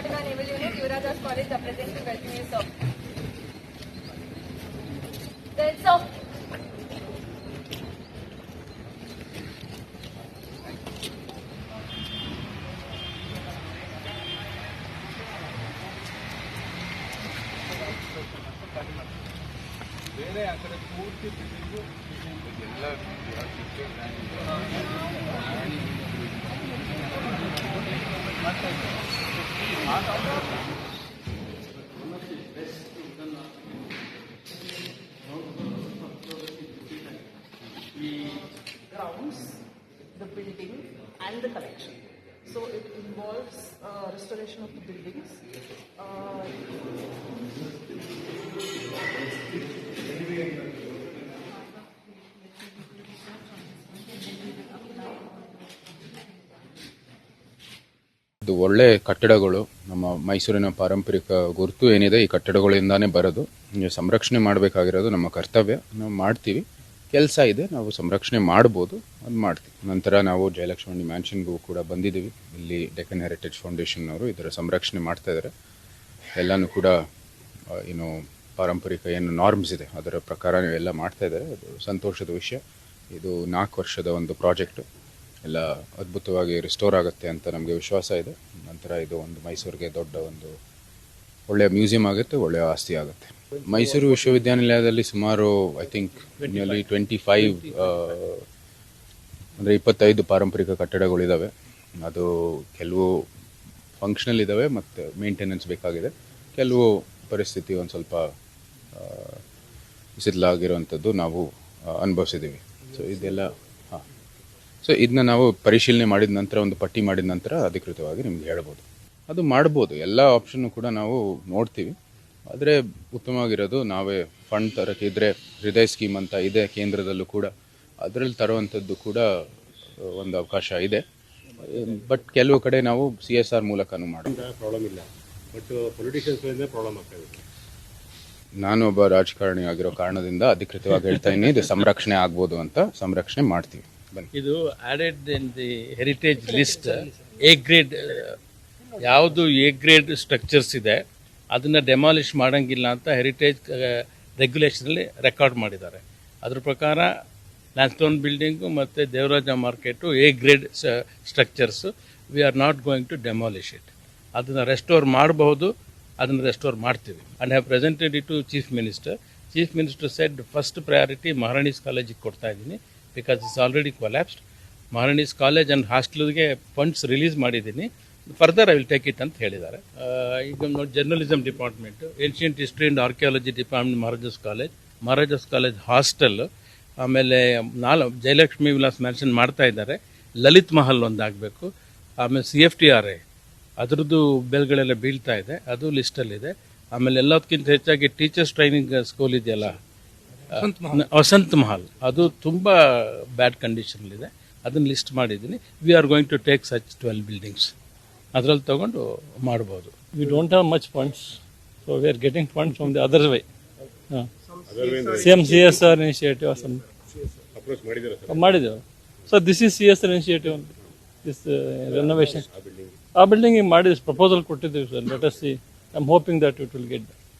Karnataka Naval Unit, Yurajas College, representing welcome you, sir. Then, sir. ಬೇರೆ ಆ ಕಡೆ ಪೂರ್ತಿ ಬಿಲ್ಡಿಂಗು ಎಲ್ಲ grounds, the building, and the collection. So it involves uh, restoration of the buildings. Uh, ಇದು ಒಳ್ಳೆ ಕಟ್ಟಡಗಳು. ನಮ್ಮ ಮೈಸೂರಿನ ಪಾರಂಪರಿಕ ಗುರುತು ಏನಿದೆ ಈ ಕಟ್ಟಡಗಳಿಂದಾನೇ ಬರೋದು. ಸಂರಕ್ಷಣೆ ಮಾಡಬೇಕಾಗಿರೋದು ನಮ್ಮ ಕರ್ತವ್ಯ. ನಾವು ಮಾಡ್ತೀವಿ. ಕೆಲಸ ಇದೆ, ನಾವು ಸಂರಕ್ಷಣೆ ಮಾಡ್ಬೋದು, ಅದು ಮಾಡ್ತೀವಿ. ನಂತರ ನಾವು ಜಯಲಕ್ಷ್ಮಣಿ ಮ್ಯಾನ್ಷನ್ಗೂ ಕೂಡ ಬಂದಿದ್ದೀವಿ. ಇಲ್ಲಿ ಡೆಕನ್ ಹೆರಿಟೇಜ್ ಫೌಂಡೇಶನ್ ಅವರು ಇದರ ಸಂರಕ್ಷಣೆ ಮಾಡ್ತಾ ಇದ್ದಾರೆ. ಎಲ್ಲನೂ ಕೂಡ ಏನು ಪಾರಂಪರಿಕ ಏನು ನಾರ್ಮ್ಸ್ ಇದೆ, ಅದರ ಪ್ರಕಾರ ಎಲ್ಲ ಮಾಡ್ತಾ ಇದ್ದಾರೆ. ಸಂತೋಷದ ವಿಷಯ. ಇದು ನಾಲ್ಕು ವರ್ಷದ ಒಂದು ಪ್ರಾಜೆಕ್ಟು. ಎಲ್ಲ ಅದ್ಭುತವಾಗಿ ರಿಸ್ಟೋರ್ ಆಗುತ್ತೆ ಅಂತ ನಮಗೆ ವಿಶ್ವಾಸ ಇದೆ. ನಂತರ ಇದು ಒಂದು ಮೈಸೂರಿಗೆ ದೊಡ್ಡ ಒಂದು ಒಳ್ಳೆಯ ಮ್ಯೂಸಿಯಂ ಆಗುತ್ತೆ, ಒಳ್ಳೆಯ ಆಸ್ತಿ ಆಗುತ್ತೆ. ಮೈಸೂರು ವಿಶ್ವವಿದ್ಯಾನಿಲಯದಲ್ಲಿ ಸುಮಾರು I think nearly twenty five ಅಂದರೆ ಇಪ್ಪತ್ತೈದು ಪಾರಂಪರಿಕ ಕಟ್ಟಡಗಳಿದ್ದಾವೆ ಅದು ಕೆಲವು ಫಂಕ್ಷನಲ್ ಇದ್ದಾವೆ ಮತ್ತು ಮೇಂಟೆನೆನ್ಸ್ ಬೇಕಾಗಿದೆ. ಕೆಲವು ಪರಿಸ್ಥಿತಿ ಒಂದು ಸ್ವಲ್ಪ ಬಿಸಿಲಾಗಿರುವಂಥದ್ದು ನಾವು ಅನುಭವಿಸಿದ್ದೀವಿ. ಸೊ ಇದೆಲ್ಲ ಸೊ ಇದನ್ನ ನಾವು ಪರಿಶೀಲನೆ ಮಾಡಿದ ನಂತರ ಒಂದು ಪಟ್ಟಿ ಮಾಡಿದ ನಂತರ ಅಧಿಕೃತವಾಗಿ ನಿಮ್ಗೆ ಹೇಳ್ಬೋದು. ಅದು ಮಾಡ್ಬೋದು. ಎಲ್ಲ ಆಪ್ಷನ್ನು ಕೂಡ ನಾವು ನೋಡ್ತೀವಿ. ಆದರೆ ಉತ್ತಮವಾಗಿರೋದು ನಾವೇ ಫಂಡ್ ತರಕ್ಕೆ ಇದ್ರೆ ಹೃದಯ ಸ್ಕೀಮ್ ಅಂತ ಇದೆ ಕೇಂದ್ರದಲ್ಲೂ ಕೂಡ. ಅದರಲ್ಲಿ ತರುವಂಥದ್ದು ಕೂಡ ಒಂದು ಅವಕಾಶ ಇದೆ. ಬಟ್ ಕೆಲವು ಕಡೆ ನಾವು ಸಿ ಎಸ್ ಆರ್ ಮೂಲಕನೂ ಮಾಡೋದು. ಪ್ರಾಬ್ಲಮ್ ಇಲ್ಲ. ಬಟ್ ಪೊಲಿಟಿಷಿಯನ್ಸ್ ಪ್ರಾಬ್ಲಮ್ ನಾನು ಒಬ್ಬ ರಾಜಕಾರಣಿ ಆಗಿರೋ ಕಾರಣದಿಂದ ಅಧಿಕೃತವಾಗಿ ಹೇಳ್ತಾ ಇದ್ದೀನಿ ಇದು ಸಂರಕ್ಷಣೆ ಆಗ್ಬೋದು ಅಂತ ಸಂರಕ್ಷಣೆ ಮಾಡ್ತೀವಿ. ಇದು added in the heritage list A grade ಯಾವುದು ಎ ಗ್ರೇಡ್ ಸ್ಟ್ರಕ್ಚರ್ಸ್ ಇದೆ, ಅದನ್ನು ಡೆಮಾಲಿಷ್ ಮಾಡೋಂಗಿಲ್ಲ ಅಂತ ಹೆರಿಟೇಜ್ ರೆಗ್ಯುಲೇಷನಲ್ಲಿ ರೆಕಾರ್ಡ್ ಮಾಡಿದ್ದಾರೆ. ಅದ್ರ ಪ್ರಕಾರ ಲ್ಯಾನ್ಸ್ಟೋನ್ ಬಿಲ್ಡಿಂಗು ಮತ್ತು Devaraja market A grade structures we are not going to demolish it ಅದನ್ನು ರೆಸ್ಟೋರ್ ಮಾಡಬಹುದು, ಅದನ್ನು ರೆಸ್ಟೋರ್ ಮಾಡ್ತೀವಿ. And have presented it to chief minister chief minister said first priority Maharani's ಕಾಲೇಜಿಗೆ ಕೊಡ್ತಾ ಇದ್ದೀನಿ. Because it's already collapsed Maharani's college and ಹಾಸ್ಟೆಲ್ಗೆ funds release ಮಾಡಿದ್ದೀನಿ. Further I will take it ಅಂತ ಹೇಳಿದ್ದಾರೆ. ಈಗ ನೋಡಿ journalism department ancient history and archaeology department Maharaja's college Maharaja's college hostel ಆಮೇಲೆ ನಾಲ್, ಜಯಲಕ್ಷ್ಮಿ ವಿಲಾಸ್ ಮ್ಯಾನ್ಷನ್ ಮಾಡ್ತಾ ಇದ್ದಾರೆ. ಲಲಿತ್ ಮಹಲ್ ಒಂದಾಗಬೇಕು. ಆಮೇಲೆ C F T R A ಅದರದ್ದು ಬೆಲ್ಗಳೆಲ್ಲ ಬೀಳ್ತಾ ಇದೆ. ಅದು ಲಿಸ್ಟಲ್ಲಿದೆ ಆಮೇಲೆ ಎಲ್ಲದಕ್ಕಿಂತ ಹೆಚ್ಚಾಗಿ ಟೀಚರ್ಸ್ ಟ್ರೈನಿಂಗ್ ಸ್ಕೂಲ್ ಇದೆಯಲ್ಲ ವಸಂತ್ ಮಹಲ್. ಅದು ತುಂಬ ಬ್ಯಾಡ್ ಕಂಡೀಷನ್ಲಿದೆ ಅದನ್ನು ಲಿಸ್ಟ್ ಮಾಡಿದ್ದೀನಿ. We are going to take such twelve buildings ಅದರಲ್ಲಿ ತಗೊಂಡು ಮಾಡ್ಬೋದು. We don't have much funds so we are getting funds from the other way. Same C S R initiative sir? ಮಾಡಿದೆವು so this is C S R initiative this renovation ಆ building ಮಾಡಿದ proposal ಕೊಟ್ಟಿದ್ದೀವಿ sir let us see I am hoping that it will get